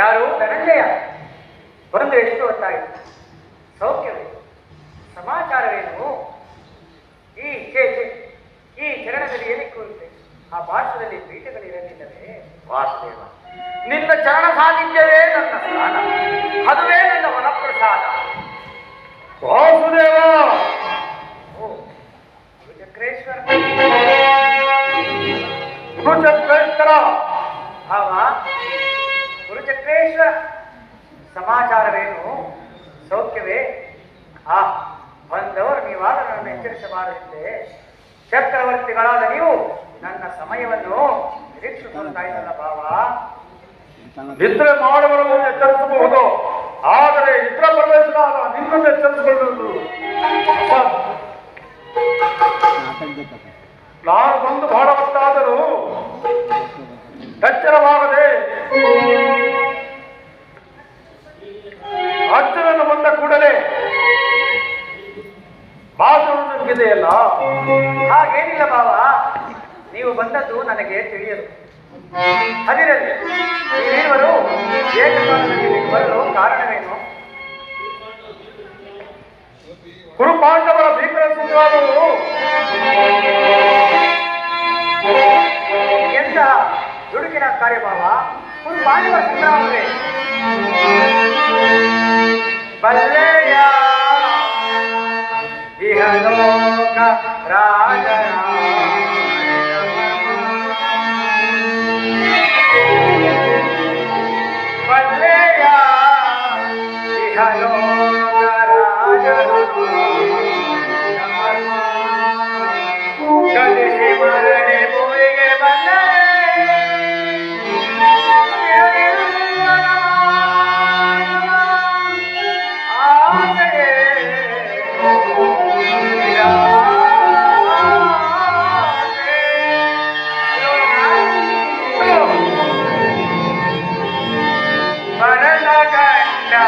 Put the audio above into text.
ಯಾರು? ಧನಂಜಯ. ಬಂದು ಎಷ್ಟು ಹೊತ್ತಾಯಿತು ಸೌಖ್ಯವೇ? ಸಮಾಚಾರವೇನು? ಈ ಇಚ್ಛೆ ಈ ಚರಣದಲ್ಲಿ ಏನಕ್ಕೆ ಕೂರುತ್ತೆ ಆ ಪಾರ್ಶ್ವದಲ್ಲಿ ಪೀಠಗಳಿರಲಿಲ್ಲವೇ ವಾಸುದೇವ ನಿನ್ನ ಚರಣ ಸಾನ್ನಿಧ್ಯವೇ ನನ್ನ ಸ್ಥಾನ. ಅದುವೇ ನನ್ನ ವನಪ್ರಸಾದ. ವಾಸುದೇವ! ಓ ಚಕ್ರೇಶ್ವರ ಗುರುಚಕ್ರೇಶ್ವರ ಭಾವ? ಗುರುಚಕ್ರೇಶ್ವರ ಸಮಾಚಾರವೇನು? ಸೌಖ್ಯವೇ? ಆ, ಬಂದವರು ನೀವಾಗ ನನ್ನನ್ನು ಎಚ್ಚರಿಸಬಾರದಿದ್ದೆ ಚಕ್ರವರ್ತಿಗಳಾದ ನೀವು ನನ್ನ ಸಮಯವನ್ನು ನಿರೀಕ್ಷಿಸುತ್ತಾ ಇದ್ದಲ್ಲ ಭಾವ ನಿದ್ರೆ ಮಾಡುವವರನ್ನು ಎಚ್ಚರಿಸಬಹುದು. ಆದರೆ ನಿದ್ರ ಪ್ರವೇಶನಾದ ನಿನ್ನನ್ನು ಎಚ್ಚರಿಸಿಕೊಳ್ಳುವುದು. ನಾನು ಬಂದು ಬಹಳ ಹೊತ್ತಾದರೂ ಎಚ್ಚರವಾಗದೆ ಭಾಷಣ ಹಾಗೇನಿಲ್ಲ ಬಾವಾ ನೀವು ಬಂದದ್ದು ನನಗೆ ತಿಳಿಯದು. ಅದಿರಲಿ ನೀವಿರುವರು ಏಕಕಾಲದಲ್ಲಿ ಬರಲು ಕಾರಣವೇನು? ಗುರು ಪಾಂಡವರ ಭೀಕರ ಸುಂದರವರು ಎಂತ ದುಡುಕಿನ ಕಾರ್ಯಭಾವ ಗುರು ಪಾಂಡವರ ಸಂಗ್ರಾಮವೇ? ಬಲ್ಲೆಯ राजा